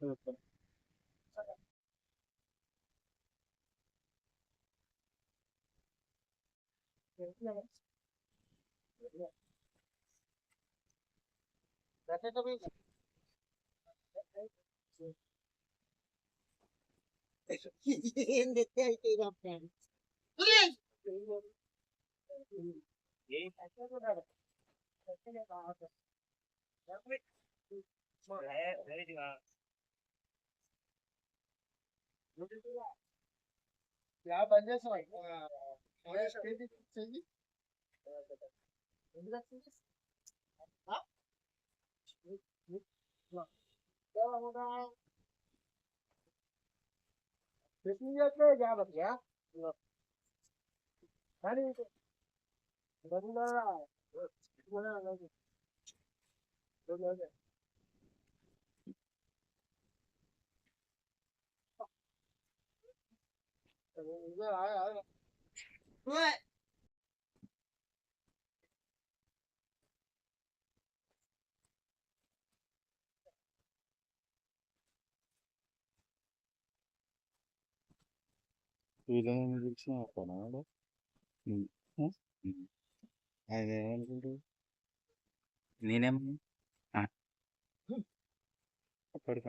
うん誰でもいいじゃん。Hindi tayo tinapin. Yes! Okay. యా పని చేస్తున్నాం కృష్ణ చేస్తే జాగ్రత్త కానీ రెండు आया వీళ్ళని పిలిచిన కొనాడు ఆయన ఏమనుకుంటాడు నేనేం అప్పటి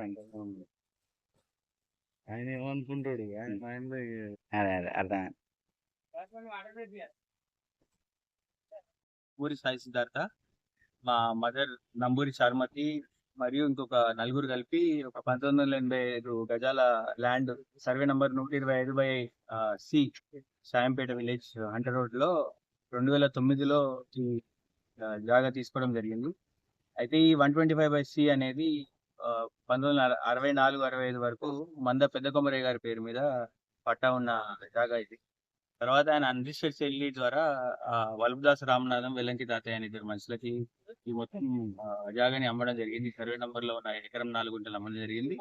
ఆయన ఏమనుకుంటాడు? అదే అదే అర్థం నంబూరి సాయి సిద్ధార్థ మా మదర్ నంబూరి చారుమతి మరియు ఇంకొక నలుగురు కలిపి ఒక పంతొమ్మిది వందల ఎనభై ఐదు గజాల ల్యాండ్ సర్వే నంబర్ నూట ఇరవై ఐదు by C Sayampet village Hunter రోడ్లో రెండు వేల తొమ్మిదిలో ఈ జాగా తీసుకోవడం జరిగింది. అయితే ఈ one twenty five by C అనేది పంతొమ్మిది వందల అరవై నాలుగు అరవై ఐదు వరకు మంద పెద్ద కొమరయ్య గారి పేరు మీద పట్టా ఉన్న జాగా ఇది. తర్వాత ఆయన అన్రిజిస్టర్డ్ శైలి ద్వారా వల్భదాస్ రామనాథం వెల్లంకి తాతయ్య అని ఇద్దరు మనుషులకి ఈ మొత్తం జాగాని అమ్మడం జరిగింది. సర్వే నంబర్లో ఉన్న ఎకరం నాలుగు గుంటలు అమ్మడం జరిగింది.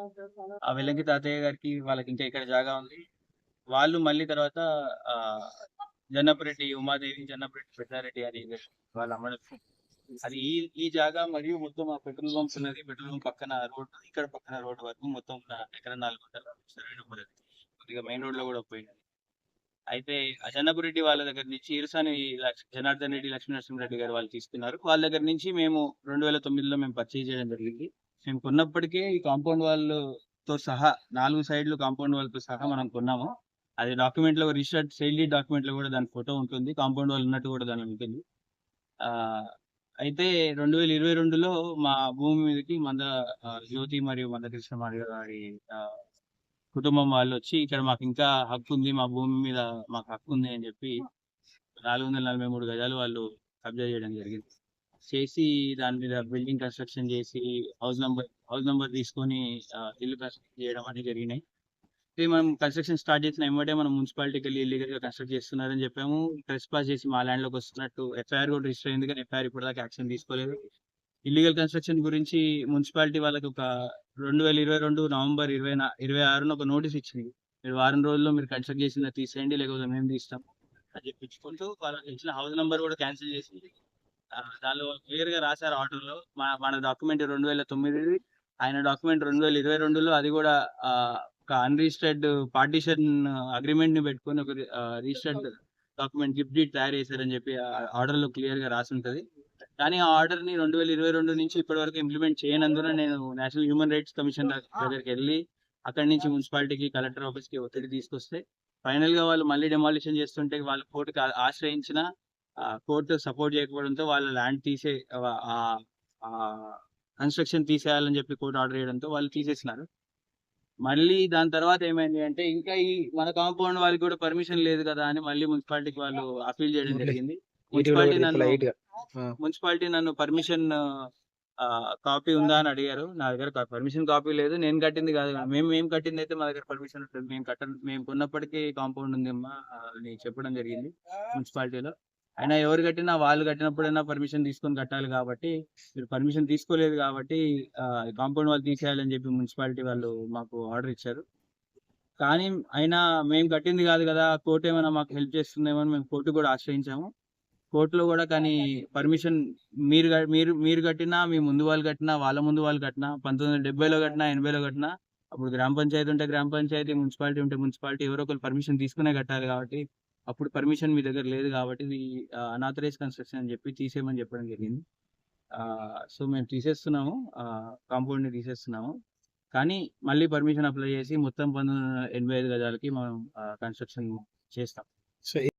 ఆ వెల్లంకి తాతయ్య గారికి వాళ్ళకి ఇంకా ఇక్కడ జాగా ఉంది. వాళ్ళు మళ్ళీ తర్వాత ఆ జన్నపరెడ్డి ఉమాదేవి జన్నపరెడ్డి పెద్దారెడ్డి అని వాళ్ళు అమ్మడం అది ఈ ఈ జాగా మరియు మొత్తం ఆ పెట్రోల్ పంప్స్ ఉన్నది. పెట్రోల్ పంప్ పక్కన రోడ్ ఇక్కడ పక్కన రోడ్ వరకు మొత్తం ఎక్కడ ఎకరం నాలుగు గంటల కొద్దిగా మెయిన్ రోడ్లో కూడా పోయింది. అయితే అజన్నపురెడ్డి వాళ్ళ దగ్గర నుంచి ఇరుసాని జనార్దన్ రెడ్డి లక్ష్మీనరసింహారెడ్డి గారు వాళ్ళు తీసుకున్నారు. వాళ్ళ దగ్గర నుంచి మేము రెండు వేల తొమ్మిదిలో మేము పర్చేజ్ చేయడం జరిగింది. మేము కొన్నప్పటికే ఈ కాంపౌండ్ వాళ్ళతో సహా నాలుగు సైడ్లు కాంపౌండ్ వాళ్ళతో సహా మనం కొన్నాము. అది డాక్యుమెంట్లో రిజిస్టర్డ్ సేల్ డాక్యుమెంట్లో కూడా దాని ఫోటో ఉంటుంది. కాంపౌండ్ వాళ్ళు ఉన్నట్టు కూడా దాని ఉంటుంది. అయితే రెండు వేల ఇరవై రెండులో మా భూమి మీదకి మంద జ్యోతి మరియు మంద కృష్ణ గారి కుటుంబం వాళ్ళు వచ్చి ఇక్కడ మాకు ఇంకా హక్కు ఉంది మా భూమి మీద మాకు హక్కు ఉంది అని చెప్పి నాలుగు వందల నలభై మూడు గజాలు వాళ్ళు కబ్జా చేయడం జరిగింది. చేసి దాని మీద బిల్డింగ్ కన్స్ట్రక్షన్ చేసి హౌస్ నంబర్ హౌస్ నంబర్ తీసుకొని ఇల్లు కన్స్ట్రక్షన్ చేయడం అనేది జరిగినాయి. అయితే మనం కన్స్ట్రక్షన్ స్టార్ట్ చేసిన ఎమ్మటే మనం మున్సిపాలిటీకి వెళ్ళి ఇల్లీగల్గా కన్స్ట్రక్ట్ చేస్తున్నారని చెప్పాము. ట్రెస్ పాస్ చేసి మా ల్యాండ్లోకి వస్తున్నట్టు ఎఫ్ఐఆర్ కూడా రిజిస్టర్ అయింది కానీ ఎఫ్ఐఆర్ ఇప్పటిదాకా యాక్షన్ తీసుకోలేదు. ఇల్లీగల్ కన్స్ట్రక్షన్ గురించి మున్సిపాలిటీ వాళ్ళకి ఒక రెండు వేల ఇరవై రెండు నవంబర్ ఇరవై ఇరవై ఆరున ఒక నోటీస్ ఇచ్చింది. మీరు వారం రోజుల్లో మీరు కన్స్ట్రక్ట్ చేసిన తీసేయండి లేకపోతే మేము తీస్తాం అని చెప్పించుకుంటూ వాళ్ళకి ఇచ్చిన హౌస్ నెంబర్ కూడా క్యాన్సిల్ చేసింది దానిలో క్లియర్గా రాశారు ఆర్డర్లో. మన మన డాక్యుమెంట్ రెండు వేల తొమ్మిది ఆయన డాక్యుమెంట్ రెండు వేల ఇరవై రెండులో అది కూడా ఒక అన్రిజిస్టర్డ్ పార్టీషన్ అగ్రిమెంట్ని పెట్టుకొని ఒక రిజిస్టర్డ్ డాక్యుమెంట్ గిఫ్ట్ డీడ్ తయారు చేశారని చెప్పి ఆర్డర్లో క్లియర్గా రాసి ఉంటది కానీ ఆ ఆర్డర్ని రెండు వేల ఇరవై రెండు నుంచి ఇప్పటి వరకు ఇంప్లిమెంట్ చేయనందున నేను నేషనల్ హ్యూమన్ రైట్స్ కమిషన్ దగ్గరికి వెళ్ళి అక్కడి నుంచి మున్సిపాలిటీకి కలెక్టర్ ఆఫీస్కి ఒత్తిడి తీసుకొస్తే ఫైనల్గా వాళ్ళు మళ్ళీ డెమాలిషన్ చేస్తుంటే వాళ్ళు కోర్టుకి ఆశ్రయించిన కోర్టు సపోర్ట్ చేయకపోవడంతో వాళ్ళ ల్యాండ్ తీసే కన్స్ట్రక్షన్ తీసేయాలని చెప్పి కోర్టు ఆర్డర్ చేయడంతో వాళ్ళు తీసేసినారు. మళ్ళీ దాని తర్వాత ఏమైంది అంటే ఇంకా ఈ మన కాంపౌండ్ వాళ్ళకి కూడా పర్మిషన్ లేదు కదా అని మళ్ళీ మున్సిపాలిటీకి వాళ్ళు అపీల్ చేయడం జరిగింది. మున్సిపాలిటీ నన్ను మున్సిపాలిటీ నన్ను పర్మిషన్ కాపీ ఉందా అని అడిగారు. నా దగ్గర పర్మిషన్ కాపీ లేదు. నేను కట్టింది కాదు. మేము మేము కట్టింది అయితే మా దగ్గర పర్మిషన్ ఉంటుంది. మేము కట్ట మేము కొన్నప్పటికీ కాంపౌండ్ ఉంది అమ్మా అని చెప్పడం జరిగింది మున్సిపాలిటీలో. అయినా ఎవరు కట్టినా వాళ్ళు కట్టినప్పుడైనా పర్మిషన్ తీసుకొని కట్టాలి కాబట్టి మీరు పర్మిషన్ తీసుకోలేదు కాబట్టి కాంపౌండ్ వాళ్ళు తీసేయాలని చెప్పి మున్సిపాలిటీ వాళ్ళు మాకు ఆర్డర్ ఇచ్చారు. కానీ అయినా మేము కట్టింది కాదు కదా కోర్టు ఏమైనా మాకు హెల్ప్ చేస్తుందేమో అని మేము కోర్టు కూడా ఆశ్రయించాము. కోర్టులో కూడా కానీ పర్మిషన్ మీరు మీరు మీరు కట్టినా మీ ముందు వాళ్ళు కట్టినా వాళ్ళ ముందు వాళ్ళు కట్టినా పంతొమ్మిది వందల డెబ్బైలో కట్టినా ఎనభైలో కట్టినా అప్పుడు గ్రామ పంచాయతీ ఉంటే గ్రామ పంచాయతీ మున్సిపాలిటీ ఉంటే మున్సిపాలిటీ ఎవరో ఒకరు పర్మిషన్ తీసుకునే కట్టాలి కాబట్టి అప్పుడు పర్మిషన్ మీ దగ్గర లేదు కాబట్టి ఇది అనాథరైజ్ కన్స్ట్రక్షన్ అని చెప్పి తీసేయమని చెప్పడం జరిగింది. సో మేము తీసేస్తున్నాము. కాంపౌండ్ని తీసేస్తున్నాము. కానీ మళ్ళీ పర్మిషన్ అప్లై చేసి మొత్తం పంతొమ్మిది ఎనభై ఐదు గజాలకి మనం కన్స్ట్రక్షన్ చేస్తాం. సో